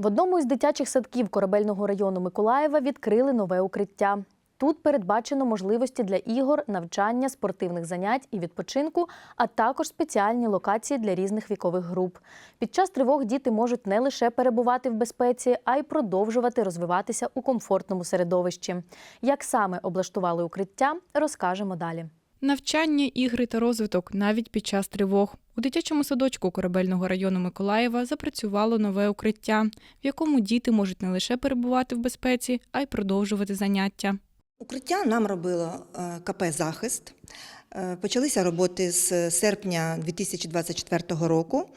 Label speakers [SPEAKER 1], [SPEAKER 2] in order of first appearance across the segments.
[SPEAKER 1] В одному із дитячих садків корабельного району Миколаєва відкрили нове укриття. Тут передбачено можливості для ігор, навчання, спортивних занять і відпочинку, а також спеціальні локації для різних вікових груп. Під час тривог діти можуть не лише перебувати в безпеці, а й продовжувати розвиватися у комфортному середовищі. Як саме облаштували укриття, розкажемо далі.
[SPEAKER 2] Навчання, ігри та розвиток навіть під час тривог. У дитячому садочку корабельного району Миколаєва запрацювало нове укриття, в якому діти можуть не лише перебувати в безпеці, а й продовжувати заняття.
[SPEAKER 3] Укриття нам робило е, КП Захист. Е, Почалися роботи з серпня 2024 року.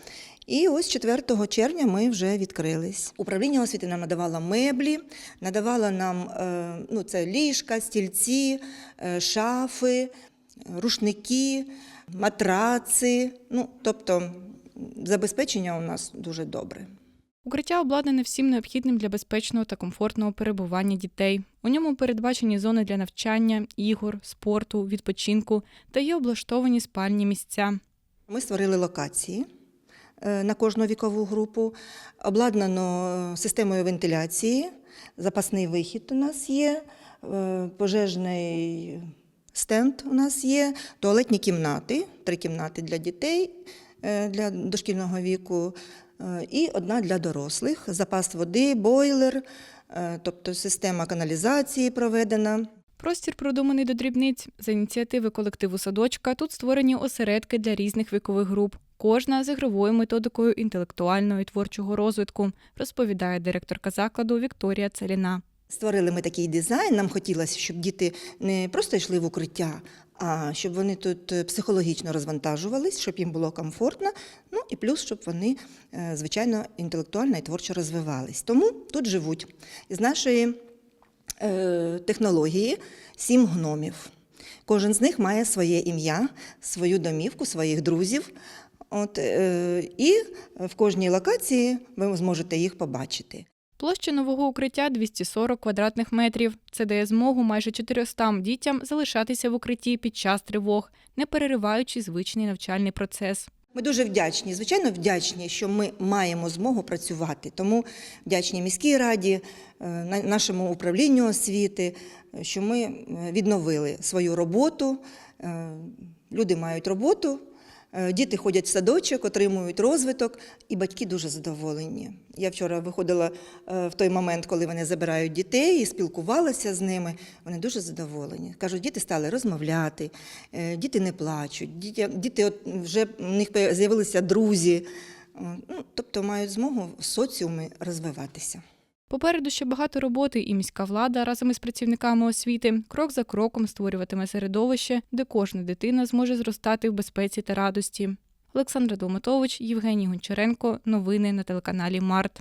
[SPEAKER 3] І ось 4 червня ми вже відкрились. Управління освіти нам надавало меблі, надавало нам е, ну, це ліжка, стільці, шафи, рушники, матраци. Ну, тобто забезпечення у нас дуже добре.
[SPEAKER 2] Укриття обладнане всім необхідним для безпечного та комфортного перебування дітей. У ньому передбачені зони для навчання, ігор, спорту, відпочинку та є облаштовані спальні місця.
[SPEAKER 3] Ми створили локації е, на кожну вікову групу, обладнано е, системою вентиляції, запасний вихід у нас є, е, пожежний стенд у нас є, туалетні кімнати, три кімнати для дітей е, для дошкільного віку е, і одна для дорослих, запас води, бойлер, е, тобто система каналізації проведена.
[SPEAKER 2] Простір продуманий до дрібниць. За ініціативи колективу садочка тут створені осередки для різних вікових груп. Кожна з ігровою методикою інтелектуального і творчого розвитку, розповідає директорка закладу Вікторія Целіна.
[SPEAKER 3] Створили ми такий дизайн. Нам хотілося, щоб діти не просто йшли в укриття, а щоб вони тут е, психологічно розвантажувались, щоб їм було комфортно. Ну і плюс, щоб вони, е, звичайно, інтелектуально і творчо розвивались. Тому тут живуть. Із нашої е, технології сім гномів. Кожен з них має своє ім'я, свою домівку, своїх друзів. От, е, і в кожній локації ви зможете їх побачити.
[SPEAKER 2] Площа нового укриття 240 квадратних метрів. Це дає змогу майже 400 дітям залишатися в укритті під час тривог, не перериваючи звичний навчальний процес.
[SPEAKER 3] Ми дуже вдячні, звичайно, вдячні, що ми маємо змогу працювати. Тому вдячні міській раді, е, на- нашому управлінню освіти, е, що ми е, відновили свою роботу. Люди мають роботу, діти ходять в садочок, отримують розвиток, і батьки дуже задоволені. Я вчора виходила е, в той момент, коли вони забирають дітей і спілкувалася з ними. Вони дуже задоволені. Кажуть, діти стали розмовляти, е, діти не плачуть, діти, діти вже в них з'явилися друзі. Е, Ну, тобто мають змогу в соціумі розвиватися.
[SPEAKER 2] Попереду ще багато роботи, і міська влада разом із працівниками освіти крок за кроком створюватиме середовище, де кожна дитина зможе зростати в безпеці та радості. Олександра Долматович, Євгеній Гончаренко. Новини на телеканалі Март.